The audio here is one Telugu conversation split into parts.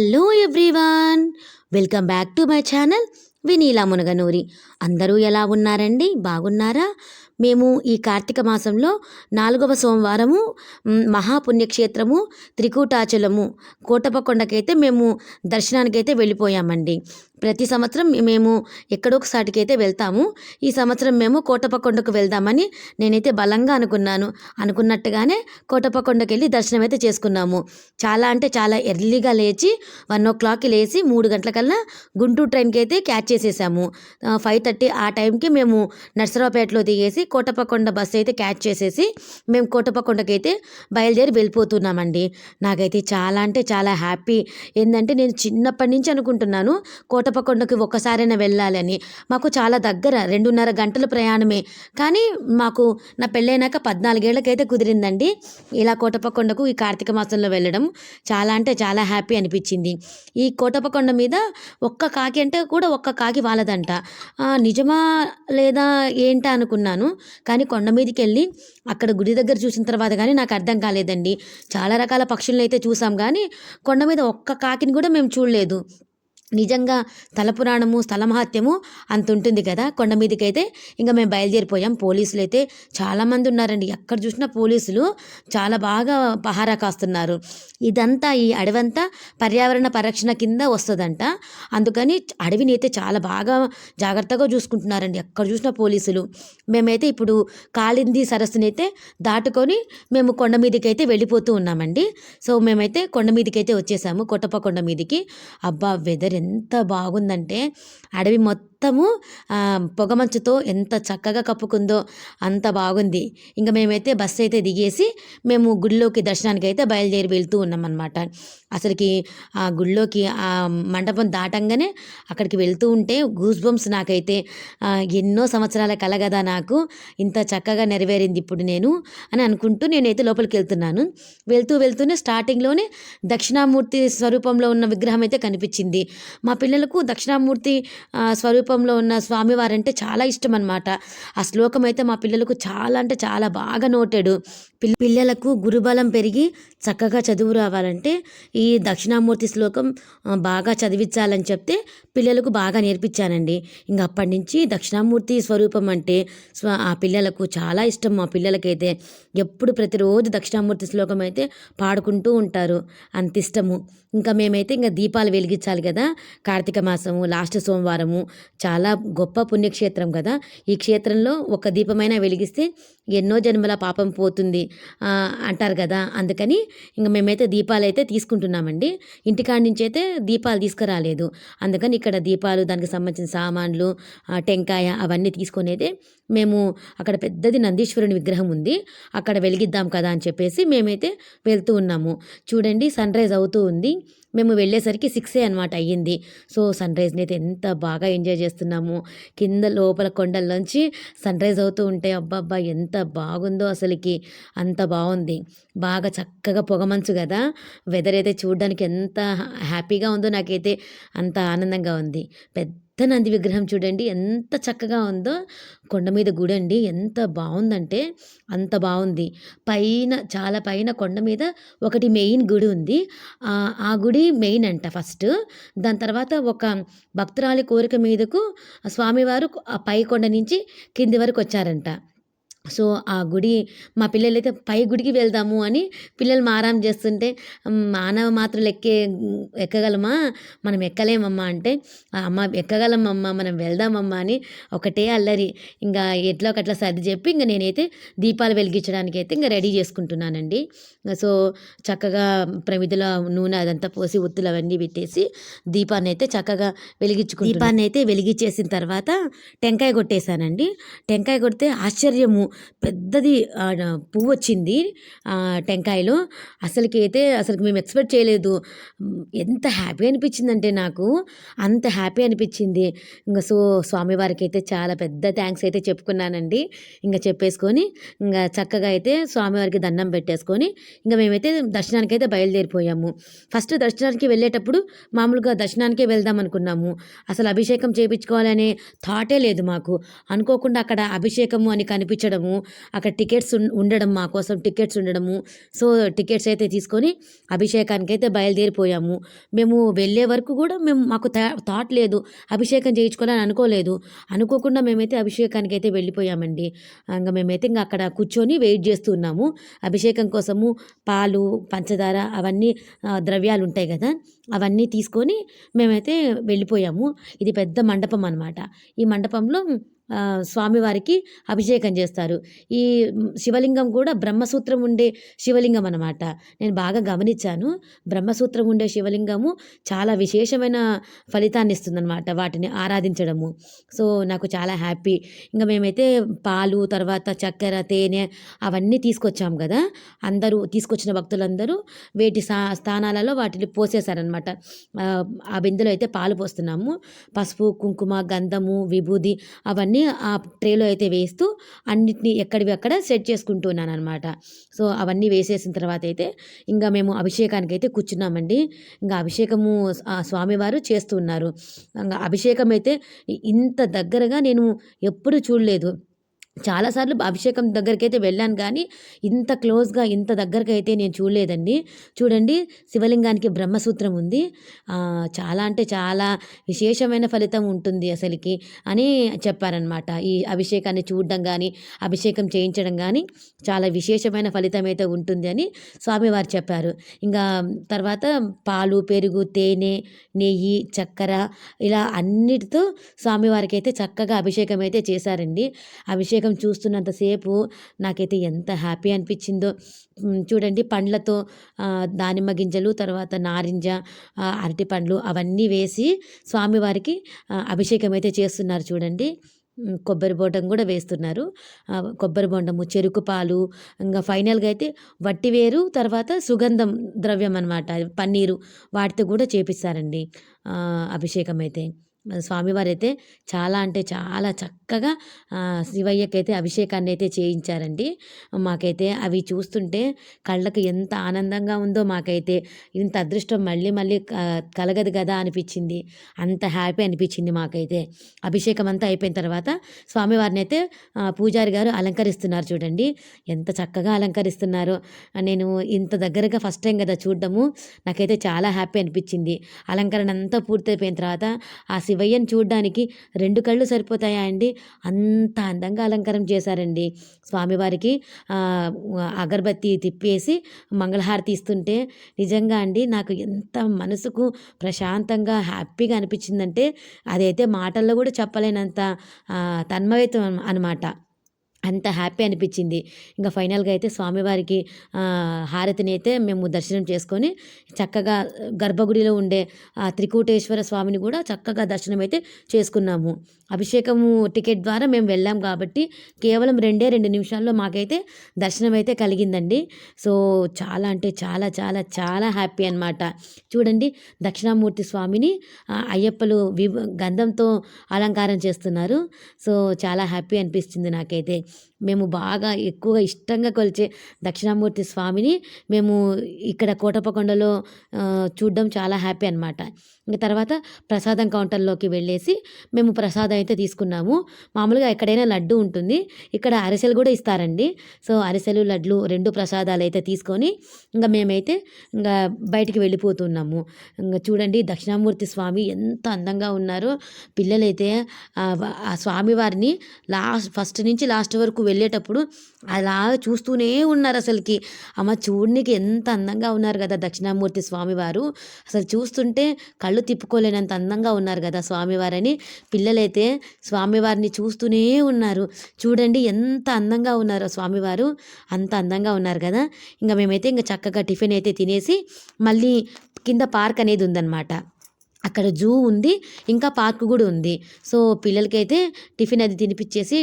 Hello everyone! Welcome back to my channel Vineela Munaganuri. అందరూ ఎలా ఉన్నారండి? బాగున్నారా? మేము ఈ కార్తీక మాసంలో నాలుగవ సోమవారము మహాపుణ్యక్షేత్రము త్రికూటాచలము కోటపకొండకైతే మేము దర్శనానికైతే వెళ్ళిపోయామండి. ప్రతి సంవత్సరం మేము ఎక్కడొకసాటికైతే వెళ్తాము. ఈ సంవత్సరం మేము కోటపకొండకు వెళ్దామని నేనైతే బలంగా అనుకున్నాను. అనుకున్నట్టుగానే కోటపకొండకు వెళ్ళి దర్శనం అయితే చేసుకున్నాము. చాలా అంటే చాలా ఎర్లీగా లేచి వన్ ఓ క్లాక్కి లేచి మూడు గంటలకల్లా గుంటూరు ట్రైన్కి అయితే క్యాచ్ చేసేసాము. ఫైవ్ థర్టీ ఆ టైంకి మేము నర్సరావుపేటలో దిగేసి కోటపకొండ బస్సు అయితే క్యాచ్ చేసేసి మేము కోటపకొండకి అయితే బయలుదేరి వెళ్ళిపోతున్నామండి. నాకైతే చాలా అంటే చాలా హ్యాపీ ఏంటంటే నేను చిన్నప్పటి నుంచి అనుకుంటున్నాను కోటపకొండకి ఒక్కసారైనా వెళ్ళాలని. మాకు చాలా దగ్గర రెండున్నర గంటల ప్రయాణమే. కానీ మాకు నా పెళ్ళైనాక పద్నాలుగేళ్ళకైతే కుదిరిందండి. ఇలా కోటపకొండకు ఈ కార్తీక మాసంలో వెళ్ళడం చాలా అంటే చాలా హ్యాపీ అనిపించింది. ఈ కోటపకొండ మీద ఒక్క కాకి అంటే కూడా ఒక్క కాకి వాళ్ళదంట నిజమా లేదా ఏంటా అనుకున్నాను. కానీ కొండ మీదకి వెళ్ళి అక్కడ గుడి దగ్గర చూసిన తర్వాత కానీ నాకు అర్థం కాలేదండి. చాలా రకాల పక్షులను అయితే చూసాం కానీ కొండ మీద ఒక్క కాకిని కూడా మేము చూడలేదు. నిజంగా తలపురాణము పురాణము అంత ఉంటుంది కదా కొండ మీదకి అయితే ఇంకా మేము బయలుదేరిపోయాం. పోలీసులు అయితే చాలామంది ఉన్నారండి. ఎక్కడ చూసినా పోలీసులు చాలా బాగా పహారా కాస్తున్నారు. ఇదంతా ఈ అడవంతా పర్యావరణ పరిరక్షణ కింద వస్తుందంట. అందుకని అడవిని అయితే చాలా బాగా జాగ్రత్తగా చూసుకుంటున్నారండి. ఎక్కడ చూసినా పోలీసులు. మేమైతే ఇప్పుడు కాళింది సరస్సుని అయితే దాటుకొని మేము కొండ మీదకి అయితే వెళ్ళిపోతూ ఉన్నామండి. సో మేమైతే కొండ మీదకి అయితే వచ్చేసాము. కొట్టప్ప కొండ మీదకి. అబ్బా వెదర్ ఎంత బాగుందంటే అడవి మొత్తం మొత్తము పొగమంచుతో ఎంత చక్కగా కప్పుకుందో అంత బాగుంది. ఇంకా మేమైతే బస్సు అయితే దిగేసి మేము గుడిలోకి దర్శనానికి అయితే బయలుదేరి వెళ్తూ ఉన్నామన్నమాట. అసలుకి ఆ గుడిలోకి ఆ మండపం దాటంగానే అక్కడికి వెళ్తూ ఉంటే గూస్ బంప్స్ నాకైతే ఎన్నో సంవత్సరాల కల కదా నాకు ఇంత చక్కగా నెరవేరింది ఇప్పుడు నేను అని అనుకుంటూ నేనైతే లోపలికి వెళ్తున్నాను. వెళ్తూ వెళ్తూనే స్టార్టింగ్లోనే దక్షిణామూర్తి స్వరూపంలో ఉన్న విగ్రహం అయితే కనిపించింది. మా పిల్లలకు దక్షిణామూర్తి ఆ, రూపంలో ఉన్న స్వామివారంటే చాలా ఇష్టం అనమాట ఆ శ్లోకం అయితే మా పిల్లలకు చాలా అంటే చాలా బాగా నోటాడు. పిల్లలకు గురుబలం పెరిగి చక్కగా చదువు రావాలంటే ఈ దక్షిణామూర్తి శ్లోకం బాగా చదివించాలని చెప్తే పిల్లలకు బాగా నేర్పించానండి. ఇంకా అప్పటి నుంచి దక్షిణామూర్తి స్వరూపం అంటే స్వ ఆ పిల్లలకు చాలా ఇష్టం మా పిల్లలకైతే. ఎప్పుడు ప్రతిరోజు దక్షిణామూర్తి శ్లోకం అయితే పాడుకుంటూ ఉంటారు. అంత ఇష్టము. ఇంకా మేమైతే ఇంకా దీపాలు వెలిగించాలి కదా. కార్తీక మాసము లాస్ట్ సోమవారము చాలా గొప్ప పుణ్యక్షేత్రం కదా. ఈ క్షేత్రంలో ఒక దీపమైనా వెలిగిస్తే ఎన్నో జన్మల పాపం పోతుంది అంటారు కదా. అందుకని ఇంకా మేమైతే దీపాలు అయితే తీసుకుంటున్నామండి. ఇంటికాడి నుంచి అయితే దీపాలు తీసుకురాలేదు. అందుకని ఇక్కడ దీపాలు దానికి సంబంధించిన సామాన్లు టెంకాయ అవన్నీ తీసుకొని అయితే మేము అక్కడ పెద్దది నందీశ్వరుని విగ్రహం ఉంది. అక్కడ వెలిగిద్దాం కదా అని చెప్పేసి మేమైతే వెళ్తూ ఉన్నాము. చూడండి సన్ రైజ్ అవుతూ ఉంది. మేము వెళ్ళేసరికి సిక్సే అనమాట అయ్యింది. సో సన్ రైజ్ని అయితే ఎంత బాగా ఎంజాయ్ చేస్తున్నాము. కింద లోపల కొండల్లోంచి సన్ రైజ్ అవుతూ ఉంటే అబ్బాబ్బా ఎంత బాగుందో అసలుకి. అంత బాగుంది. బాగా చక్కగా పొగమంచు కదా. వెదర్ అయితే చూడడానికి ఎంత హ్యాపీగా ఉందో నాకైతే అంత ఆనందంగా ఉంది. పెద్ద నంది విగ్రహం చూడండి ఎంత చక్కగా ఉందో. కొండ మీద గుడి అండి ఎంత బాగుందంటే అంత బాగుంది పైన చాలా పైన కొండ మీద ఒకటి మెయిన్ గుడి ఉంది. ఆ గుడి మెయిన్ అంట ఫస్ట్. దాని తర్వాత ఒక భక్తురాలి కోరిక మీదకు స్వామివారు ఆ పై కొండ నుంచి కింది వరకు వచ్చారంట. సో ఆ గుడి మా పిల్లలైతే పై గుడికి వెళ్దాము అని పిల్లలు మారాం చేస్తుంటే మానవ మాత్రలు ఎక్కే ఎక్కగలమా? మనం ఎక్కలేమమ్మా అంటే "ఆ, అమ్మ ఎక్కగలమమ్మా? మనం వెళ్దామమ్మా అని ఒకటే అల్లరి. ఇంకా ఎట్లా ఒకట్లా సర్ది చెప్పి ఇంకా నేనైతే దీపాలు వెలిగించడానికి అయితే ఇంకా రెడీ చేసుకుంటున్నానండి. సో చక్కగా ప్రమిదిలో నూనె అదంతా పోసి ఒత్తులు అవన్నీ పెట్టేసి దీపాన్ని అయితే చక్కగా వెలిగించుకుంటు దీపాన్ని అయితే వెలిగించేసిన తర్వాత టెంకాయ కొట్టేశానండి. టెంకాయ కొడితే ఆశ్చర్యము. పెద్దది పువ్వు వచ్చింది టెంకాయలో. అసలుకి అయితే అసలు మేము ఎక్స్పెక్ట్ చేయలేదు. ఎంత హ్యాపీ అనిపించిందంటే నాకు అంత హ్యాపీ అనిపించింది. ఇంకా సో స్వామివారికి అయితే చాలా పెద్ద థ్యాంక్స్ అయితే చెప్పుకున్నానండి. ఇంకా చెప్పేసుకొని ఇంకా చక్కగా అయితే స్వామివారికి దండం పెట్టేసుకొని ఇంకా మేమైతే దర్శనానికి అయితే బయలుదేరిపోయాము. ఫస్ట్ దర్శనానికి వెళ్ళేటప్పుడు మామూలుగా దర్శనానికే వెళ్దాం అనుకున్నాము. అసలు అభిషేకం చేయించుకోవాలనే థాటే లేదు మాకు. అనుకోకుండా అక్కడ అభిషేకము అని కనిపించడం వెళ్ళడము అక్కడ టికెట్స్ ఉండడం మా కోసం టికెట్స్ ఉండడము. సో టికెట్స్ అయితే తీసుకొని అభిషేకానికి అయితే బయలుదేరిపోయాము. మేము వెళ్ళే వరకు కూడా మేము మాకు థాట్ లేదు. అభిషేకం చేయించుకోవాలని అనుకోలేదు. అనుకోకుండా మేమైతే అభిషేకానికి అయితే వెళ్ళిపోయామండి. ఇంకా మేమైతే ఇంకా అక్కడ కూర్చొని వెయిట్ చేస్తున్నాము అభిషేకం కోసము పాలు పంచదార అవన్నీ ద్రవ్యాలు ఉంటాయి కదా అవన్నీ తీసుకొని మేమైతే వెళ్ళిపోయాము. ఇది పెద్ద మండపం అనమాట ఈ మండపంలో స్వామివారికి అభిషేకం చేస్తారు. ఈ శివలింగం కూడా బ్రహ్మసూత్రం ఉండే శివలింగం అన్నమాట. నేను బాగా గమనించాను. బ్రహ్మసూత్రం ఉండే శివలింగము చాలా విశేషమైన ఫలితాన్ని ఇస్తుందన్నమాట వాటిని ఆరాధించడము. సో నాకు చాలా హ్యాపీ. ఇంకా మేమైతే పాలు తర్వాత చక్కెర తేనె అవన్నీ తీసుకొచ్చాం కదా. అందరూ తీసుకొచ్చిన భక్తులందరూ వేటి స్థా స్థానాలలో వాటిని పోసేశారనమాట ఆ బిందెలో అయితే పాలు పోస్తున్నాము. పసుపు కుంకుమ గంధము విభూది అవన్నీ ఆ ట్రేలో అయితే వేస్తూ అన్నిటిని ఎక్కడివి అక్కడ సెట్ చేసుకుంటున్నాను అనమాట సో అవన్నీ వేసేసిన తర్వాత అయితే ఇంకా మేము అభిషేకానికి అయితే కూర్చున్నామండి. ఇంకా అభిషేకము ఆ స్వామివారు చేస్తున్నారు ఇంకా అభిషేకం అయితే ఇంత దగ్గరగా నేను ఎప్పుడు చూడలేదు. చాలాసార్లు అభిషేకం దగ్గరికి అయితే వెళ్ళాను కానీ ఇంత క్లోజ్గా ఇంత దగ్గరకు అయితే నేను చూడలేదండి. చూడండి శివలింగానికి బ్రహ్మసూత్రం ఉంది. చాలా అంటే చాలా విశేషమైన ఫలితం ఉంటుంది అసలుకి అని చెప్పారనమాట ఈ అభిషేకాన్ని చూడడం కానీ అభిషేకం చేయించడం కానీ చాలా విశేషమైన ఫలితం అయితే ఉంటుంది అని స్వామివారు చెప్పారు. ఇంకా తర్వాత పాలు పెరుగు తేనె నెయ్యి చక్కెర ఇలా అన్నిటితో స్వామివారికి అయితే చక్కగా అభిషేకం అయితే చేశారండి. అభిషేకం చూస్తున్నంతసేపు నాకైతే ఎంత హ్యాపీ అనిపించిందో. చూడండి పండ్లతో దానిమ్మ గింజలు తర్వాత నారింజ అరటి పండ్లు అవన్నీ వేసి స్వామివారికి అభిషేకం అయితే చేస్తున్నారు చూడండి. కొబ్బరి బోండం కూడా వేస్తున్నారు. కొబ్బరి బోండము చెరుకు పాలు ఇంకా ఫైనల్గా అయితే వట్టివేరు తర్వాత సుగంధం ద్రవ్యం అనమాట పన్నీరు వాటితో కూడా చేపిస్తారండి అభిషేకం అయితే స్వామివారు అయితే చాలా అంటే చాలా చక్కగా ఆ, శివయ్యకి అయితే అభిషేకాన్ని అయితే చేయించారండి. మాకైతే అవి చూస్తుంటే కళ్ళకు ఎంత ఆనందంగా ఉందో మాకైతే ఇంత అదృష్టం మళ్ళీ మళ్ళీ క- కలగదు కదా అనిపించింది. అంత హ్యాపీ అనిపించింది మాకైతే. అభిషేకం అంతా అయిపోయిన తర్వాత స్వామివారిని అయితే పూజారి గారు అలంకరిస్తున్నారు చూడండి. ఎంత చక్కగా అలంకరిస్తున్నారో. నేను ఇంత దగ్గరగా ఫస్ట్ టైం కదా చూడడము. నాకైతే చాలా హ్యాపీ అనిపించింది. అలంకరణ అంతా పూర్తయిపోయిన తర్వాత ఆ శివయ్యను చూడడానికి రెండు కళ్ళు సరిపోతాయా అండి? అంత అందంగా అలంకారం చేశారండి. స్వామివారికి అగరబత్తి తిప్పేసి మంగళహారతి ఇస్తుంటే నిజంగా అండి నాకు ఎంత మనసుకు ప్రశాంతంగా హ్యాపీగా అనిపించిందంటే అదైతే మాటల్లో కూడా చెప్పలేనంత తన్మయత్వం అనమాట అంత హ్యాపీ అనిపించింది. ఇంకా ఫైనల్గా అయితే స్వామివారికి హారతిని అయితే మేము దర్శనం చేసుకొని చక్కగా గర్భగుడిలో ఉండే ఆ త్రికూటేశ్వర స్వామిని కూడా చక్కగా దర్శనం అయితే చేసుకున్నాము. అభిషేకము టికెట్ ద్వారా మేము వెళ్ళాం కాబట్టి కేవలం రెండే రెండు నిమిషాల్లో మాకైతే దర్శనం అయితే కలిగిందండి. సో చాలా అంటే చాలా చాలా చాలా హ్యాపీ అనమాట చూడండి దక్షిణామూర్తి స్వామిని అయ్యప్పలు విభ గంధంతో అలంకారం చేస్తున్నారు. సో చాలా హ్యాపీ అనిపిస్తుంది నాకైతే. మేము బాగా ఎక్కువగా ఇష్టంగా కొలిచే దక్షిణామూర్తి స్వామిని మేము ఇక్కడ కోటపకొండలో చూడడం చాలా హ్యాపీ అనమాట ఇంకా తర్వాత ప్రసాదం కౌంటర్లోకి వెళ్ళేసి మేము ప్రసాదం అయితే తీసుకున్నాము. మామూలుగా ఎక్కడైనా లడ్డు ఉంటుంది. ఇక్కడ అరిసెలు కూడా ఇస్తారండి. సో అరిసెలు లడ్లు రెండు ప్రసాదాలు అయితే తీసుకొని ఇంకా మేమైతే ఇంకా బయటికి వెళ్ళిపోతున్నాము. ఇంకా చూడండి దక్షిణామూర్తి స్వామి ఎంత అందంగా ఉన్నారో. పిల్లలైతే ఆ ఆ స్వామివారిని లాస్ట్ ఫస్ట్ నుంచి లాస్ట్ వరకు వెళ్ళేటప్పుడు అలా చూస్తూనే ఉన్నారు అసలుకి. అమ్మ చూడనికి ఎంత అందంగా ఉన్నారు కదా దక్షిణామూర్తి స్వామివారు. అసలు చూస్తుంటే కళ్ళు తిప్పుకోలేనంత అందంగా ఉన్నారు కదా స్వామివారని. పిల్లలైతే స్వామివారిని చూస్తూనే ఉన్నారు. చూడండి ఎంత అందంగా ఉన్నారో స్వామివారు. అంత అందంగా ఉన్నారు కదా. ఇంకా మేమైతే ఇంకా చక్కగా టిఫిన్ అయితే తినేసి మళ్ళీ కింద పార్క్ అనేది ఉందన్నమాట. అక్కడ జూ ఉంది ఇంకా పార్క్ కూడా ఉంది. సో పిల్లలకైతే టిఫిన్ అది తినిపించేసి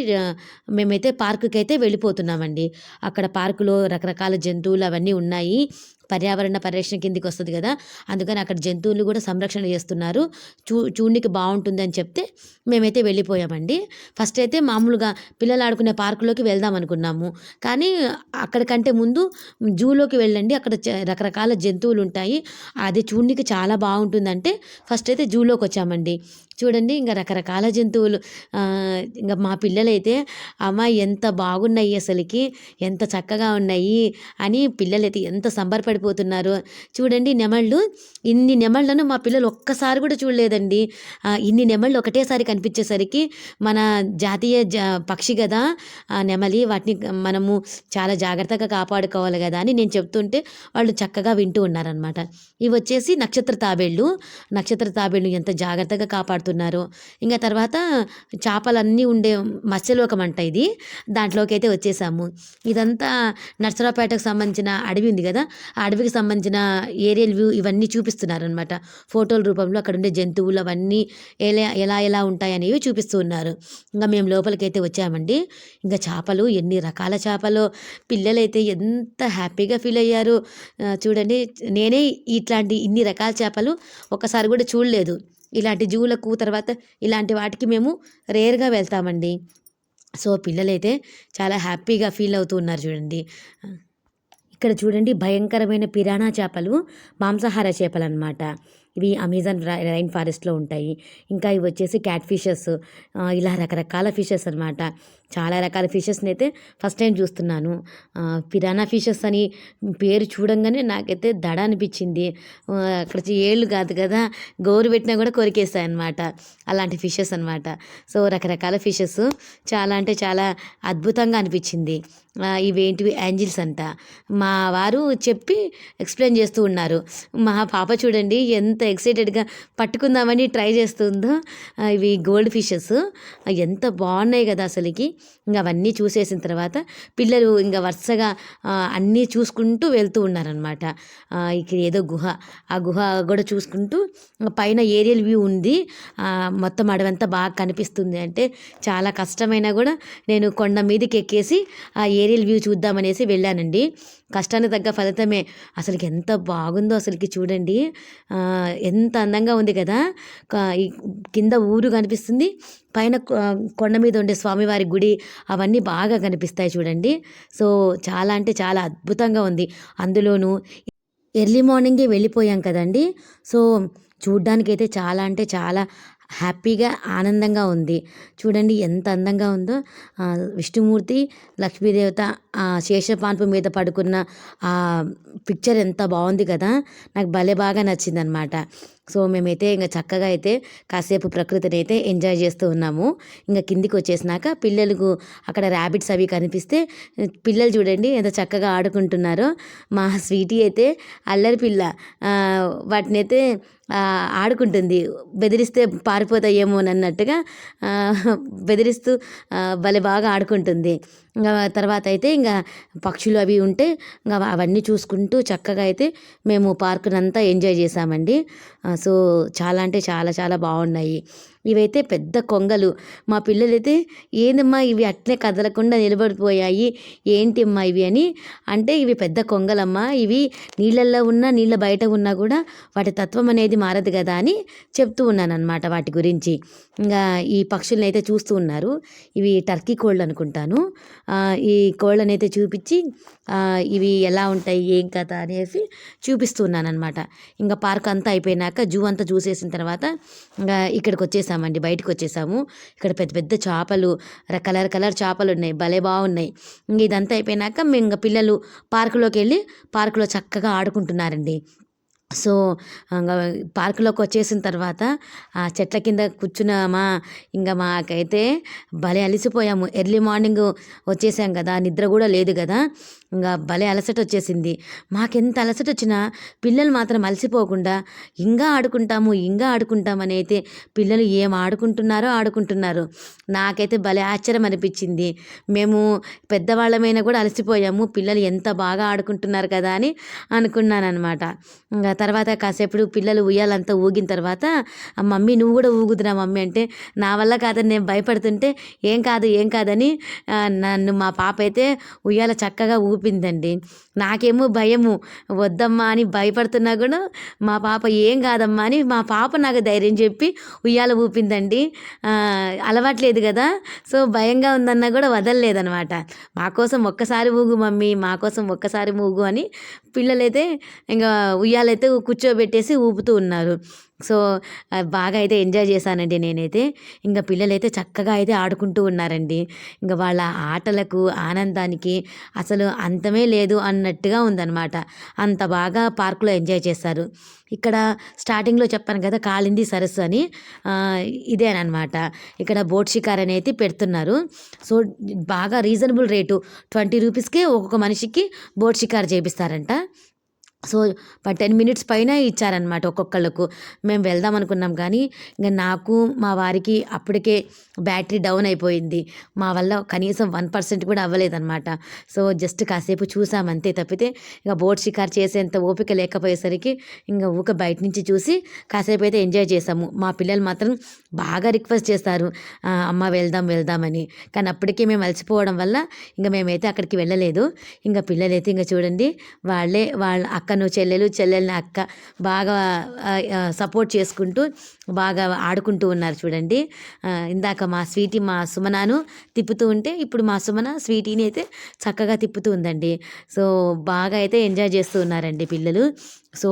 మేమైతే పార్కుకి అయితే వెళ్ళిపోతున్నామండి. అక్కడ పార్కులో రకరకాల జంతువులు అవన్నీ ఉన్నాయి. పర్యావరణ పరిరక్షణ కిందికి వస్తుంది కదా. అందుకని అక్కడ జంతువులు కూడా సంరక్షణ చేస్తున్నారు. చూ చూడనికి బాగుంటుంది అని చెప్తే మేమైతే వెళ్ళిపోయామండి. ఫస్ట్ అయితే మామూలుగా పిల్లలు ఆడుకునే పార్కులోకి వెళ్దాం అనుకున్నాము. కానీ అక్కడికంటే ముందు జూలోకి వెళ్ళండి. అక్కడ చ- రకరకాల జంతువులు ఉంటాయి. అది చూడనికి చాలా బాగుంటుందంటే ఫస్ట్ అయితే జూలోకి వచ్చామండి. చూడండి ఇంకా రకరకాల జంతువులు ఇంకా మా పిల్లలైతే అమ్మ ఎంత బాగున్నాయి అసలుకి ఎంత చక్కగా ఉన్నాయి అని పిల్లలైతే ఎంత సంబరపడిపోతున్నారు చూడండి నెమళ్ళు, ఇన్ని నెమళ్ళను మా పిల్లలు ఒక్కసారి కూడా చూడలేదండి. ఇన్ని నెమళ్ళు ఒకటేసారి కనిపించేసరికి మన జాతీయ పక్షి గదా! ఆ నెమలి వాటిని మనము చాలా జాగ్రత్తగా కాపాడుకోవాలి కదా అని నేను చెప్తుంటే వాళ్ళు చక్కగా వింటూ ఉన్నారనమాట. ఇవి వచ్చేసి నక్షత్ర తాబేళ్ళు. నక్షత్ర తాబేళ్ళు ఎంత జాగ్రత్తగా కాపాడుతున్నారో. ఇంకా తర్వాత చేపలన్నీ ఉండే మత్స్యలోకం అంట ఇది. దాంట్లోకైతే వచ్చేసాము. ఇదంతా నర్సరావుపేటకు సంబంధించిన అడవి ఉంది కదా ఆ అడవికి సంబంధించిన ఏరియల్ వ్యూ ఇవన్నీ చూపిస్తున్నారనమాట. ఫోటోల రూపంలో అక్కడ ఉండే జంతువులు అవన్నీ ఎలా ఎలా ఎలా ఉంటాయనేవి చూపిస్తూ ఉన్నారు. ఇంకా మేము లోపలికైతే వచ్చామండి. ఇంకా చేపలు ఎన్ని రకాల చేపలు పిల్లలైతే ఎంత హ్యాపీగా ఫీల్ అయ్యారు చూడండి నేనే ఇట్లాంటి ఇన్ని రకాల చేపలు ఒక్కసారి కూడా చూడలేదు. ఇలాంటి జూలకు తర్వాత ఇలాంటి వాటికి మేము రేర్‌గా వెళ్తామండి. సో, పిల్లలైతే చాలా హ్యాపీగా ఫీల్ అవుతూ ఉన్నారు చూడండి. ఇక్కడ చూడండి భయంకరమైన పిరాణా చేపలు, మాంసాహార చేపలనమాట. ఇవి అమెజాన్ రైన్ ఫారెస్ట్‌లో ఉంటాయి. ఇంకా ఇవి వచ్చేసి క్యాట్ ఫిషెస్ ఇలా రకరకాల ఫిషెస్ అనమాట. చాలా రకాల ఫిషెస్ని అయితే ఫస్ట్ టైం చూస్తున్నాను. పిరానా ఫిషెస్ అని పేరు చూడంగానే నాకైతే దడ అనిపించింది అక్కడ ఏళ్ళు కాదు కదా! గోరు పెట్టినా కూడా కొరికేస్తాయన్నమాట. అలాంటి ఫిషెస్ అనమాట. సో, రకరకాల ఫిషెస్ చాలా అంటే చాలా అద్భుతంగా అనిపించింది ఇవేంటివి యాంజిల్స్ అంట. మా వారు చెప్పి ఎక్స్‌ప్లెయిన్ చేస్తూ ఉన్నారు. మా పాప చూడండి ఎంత ఎక్సైటెడ్‌గా పట్టుకుందామని ట్రై చేస్తుందో. ఇవి గోల్డ్ ఫిషెస్ ఎంత బాగున్నాయి కదా అసలుకి ఇంకా అవన్నీ చూసేసిన తర్వాత పిల్లలు ఇంకా వరుసగా అన్నీ చూసుకుంటూ వెళ్తూ ఉన్నారనమాట. ఇక్కడ ఏదో గుహ. ఆ గుహ కూడా చూసుకుంటూ పైన ఏరియల్ వ్యూ ఉంది. మొత్తం అడవంతా బాగా కనిపిస్తుంది అంటే చాలా కష్టమైనా కూడా నేను కొండ మీదకి ఎక్కేసి ఆ ఏరియల్ వ్యూ చూద్దామనేసి వెళ్ళానండి. కష్టానికి తగ్గ ఫలితమే. అసలుకి ఎంత బాగుందో అసలుకి చూడండి. ఎంత అందంగా ఉంది కదా! ఈ కింద ఊరు కనిపిస్తుంది. పైన కొ కొండ మీద ఉండే స్వామివారి గుడి అవన్నీ బాగా కనిపిస్తాయి చూడండి. సో, చాలా అంటే చాలా అద్భుతంగా ఉంది. అందులోనూ ఎర్లీ మార్నింగే వెళ్ళిపోయాం కదండీ! సో, చూడ్డానికైతే చాలా అంటే చాలా హ్యాపీగా, ఆనందంగా ఉంది. చూడండి ఎంత అందంగా ఉందో. విష్ణుమూర్తి, లక్ష్మీదేవత శేషపాన్పు మీద పడుకున్న ఆ పిక్చర్ ఎంత బాగుంది కదా! నాకు భలే బాగా నచ్చిందనమాట. సో, మేమైతే ఇంకా చక్కగా అయితే కాసేపు ప్రకృతిని అయితే ఎంజాయ్ చేస్తూ ఉన్నాము. ఇంకా కిందికి వచ్చేసినాక పిల్లలకు అక్కడ ర్యాబిట్స్ అవి కనిపిస్తే పిల్లలు చూడండి ఎంత చక్కగా ఆడుకుంటున్నారో. మా స్వీటీ అయితే అల్లరి పిల్ల. వాటిని అయితే ఆడుకుంటుంది. బెదిరిస్తే పారిపోతాయేమోనన్నట్టుగా అన్నట్టుగా బెదిరిస్తూ భలే బాగా ఆడుకుంటుంది. ఇంకా తర్వాత అయితే ఇంకా పక్షులు అవి ఉంటే ఇంకా అవన్నీ చూసుకుంటూ చక్కగా అయితే మేము పార్కునంతా ఎంజాయ్ చేసామండి సో, చాలా అంటే చాలా చాలా బాగున్నాయి. ఇవైతే పెద్ద కొంగలు. మా పిల్లలైతే ఏందమ్మా ఇవి అట్లే కదలకుండా నిలబడిపోయాయి. ఏంటిమ్మా ఇవి అని అంటే ఇవి పెద్ద కొంగలమ్మా. ఇవి నీళ్ళల్లో ఉన్నా, నీళ్ళ బయట ఉన్నా కూడా వాటి తత్వం అనేది మారదు కదా! అని చెప్తూ ఉన్నాననమాట వాటి గురించి. ఇంకా ఈ పక్షులనైతే చూస్తూ ఉన్నారు. ఇవి టర్కీ కోళ్ళు అనుకుంటాను. ఈ కోళ్ళనైతే చూపించి ఇవి ఎలా ఉంటాయి, ఏం కథ అనేసి చూపిస్తున్నాను అనమాట ఇంకా పార్క్ అంతా అయిపోయినాక జూ అంతా చూసేసిన తర్వాత ఇంకా ఇక్కడకొచ్చేసామండి బయటకు వచ్చేసాము ఇక్కడ పెద్ద పెద్ద చేపలు కలర్ కలర్ చేపలు ఉన్నాయి భలే బాగున్నాయి. ఇంక ఇదంతా అయిపోయినాక మేము ఇంకా పిల్లలు పార్కులోకి వెళ్ళి పార్కులో చక్కగా ఆడుకుంటున్నారండి. సో, పార్కులోకి వచ్చేసిన తర్వాత ఆ చెట్ల కింద కూర్చున్నామా ఇంకా మాకైతే భలే అలిసిపోయాము. ఎర్లీ మార్నింగ్ వచ్చేసాం కదా! నిద్ర కూడా లేదు కదా ఇంకా భలే అలసట వచ్చేసింది మాకెంత అలసటొచ్చినా పిల్లలు మాత్రం అలసిపోకుండా ఇంకా ఆడుకుంటాము, ఇంకా ఆడుకుంటామని అయితే పిల్లలు ఏం ఆడుకుంటున్నారో ఆడుకుంటున్నారు. నాకైతే భలే ఆశ్చర్యం అనిపించింది మేము పెద్దవాళ్ళమైనా కూడా అలసిపోయాము. పిల్లలు ఎంత బాగా ఆడుకుంటున్నారు కదా! అని అనుకున్నానమాట ఇంకా తర్వాత కాసేపు పిల్లలు ఉయ్యాలంతా ఊగిన తర్వాత మమ్మీ నువ్వు కూడా ఊగుదురా మమ్మీ అంటే నా వల్ల కాదని నేను భయపడుతుంటే ఏం కాదు, ఏం కాదని నన్ను మా పాప అయితే ఉయ్యాల చక్కగా ఊ ఊపిందండి. నాకేమో భయము. వద్దమ్మా అని భయపడుతున్నా కూడా మా పాప ఏం కాదమ్మా అని మా పాప నాకు ధైర్యం చెప్పి ఉయ్యాల ఊపిందండి. అలవాట్లేదు అలవాటు లేదు కదా! సో, భయంగా ఉందన్నా కూడా వదలలేదనమాట. మా కోసం ఒక్కసారి ఊగు మమ్మీ, మా కోసం ఒక్కసారి ఊగు అని పిల్లలైతే ఇంకా ఉయ్యాలైతే కూర్చోబెట్టేసి ఊపుతూ ఉన్నారు సో బాగా అయితే ఎంజాయ్ చేశానండి నేనైతే. ఇంకా పిల్లలైతే చక్కగా అయితే ఆడుకుంటూ ఉన్నారండి. ఇంకా వాళ్ళ ఆటలకు ఆనందానికి అసలు అంతమే లేదు అన్నట్టుగా ఉందన్నమాట. అంత బాగా పార్కులో ఎంజాయ్ చేశారు. ఇక్కడ స్టార్టింగ్లో చెప్పాను కదా కాలింది సరస్సు అని. ఇదేనమాట ఇక్కడ బోట్ షికార్ అనేది పెడుతున్నారు. సో బాగా రీజనబుల్ రేటు ట్వంటీ రూపీస్కే ఒక్కొక్క మనిషికి బోట్ షికార్ చేపిస్తారంట. సో టెన్ మినిట్స్ పైన ఇచ్చారనమాట ఒక్కొక్కళ్ళకు. మేము వెళ్దాం అనుకున్నాం కానీ ఇంకా నాకు మా వారికి అప్పటికే బ్యాటరీ డౌన్ అయిపోయింది. మా వల్ల కనీసం వన్ పర్సెంట్ కూడా అవ్వలేదన్నమాట. సో జస్ట్ కాసేపు చూసామంతే అంతే తప్పితే ఇంకా బోట్ షికార్ చేసేంత ఓపిక లేకపోయేసరికి ఇంకా ఊక బయట నుంచి చూసి కాసేపు అయితే ఎంజాయ్ చేసాము. మా పిల్లలు మాత్రం బాగా రిక్వెస్ట్ చేస్తారు అమ్మ వెళ్దాం వెళ్దామని కానీ అప్పటికే మేము అలసిపోవడం వల్ల ఇంకా మేమైతే అక్కడికి వెళ్ళలేదు. ఇంకా పిల్లలైతే ఇంకా చూడండి వాళ్ళే వాళ్ళ అక్క అక్కను చెల్లెలు చెల్లెల్ని అక్క బాగా సపోర్ట్ చేసుకుంటూ బాగా ఆడుకుంటూ ఉన్నారు చూడండి. ఇందాక మా స్వీటీ మా సుమనాను తిప్పుతూ ఉంటే ఇప్పుడు మా సుమన స్వీటీని అయితే చక్కగా తిప్పుతూ ఉందండి. సో బాగా అయితే ఎంజాయ్ చేస్తూ ఉన్నారండి పిల్లలు. సో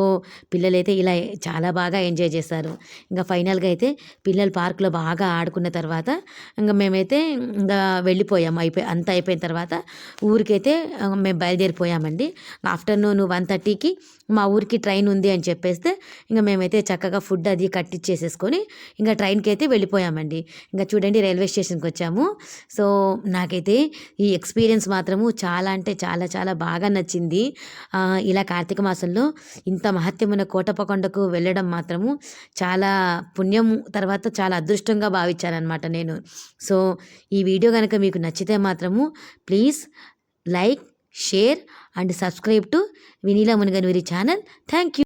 పిల్లలైతే ఇలా చాలా బాగా ఎంజాయ్ చేశారు ఇంకా ఫైనల్గా అయితే పిల్లలు పార్కులో బాగా ఆడుకున్న తర్వాత ఇంకా మేమైతే ఇంకా వెళ్ళిపోయాము. అయిపోయి అంతా అయిపోయిన తర్వాత ఊరికైతే మేము బయలుదేరిపోయామండి. ఆఫ్టర్నూన్ వన్ థర్టీకి మా ఊరికి ట్రైన్ ఉంది అని చెప్పేస్తే ఇంకా మేమైతే చక్కగా ఫుడ్ అది కట్టించేసేసుకొని ఇంకా ట్రైన్కి అయితే వెళ్ళిపోయామండి. ఇంకా చూడండి రైల్వే స్టేషన్కి వచ్చాము. సో నాకైతే ఈ ఎక్స్పీరియన్స్ మాత్రము చాలా అంటే చాలా చాలా బాగా నచ్చింది. ఇలా కార్తీక మాసంలో ఇంత మహత్యమైన కోటపకొండకు వెళ్ళడం మాత్రము చాలా పుణ్యం తర్వాత చాలా అదృష్టంగా భావించానమాట నేను. సో ఈ వీడియో కనుక మీకు నచ్చితే మాత్రము please like share and subscribe to Vineela Muniganuri channel. Thank you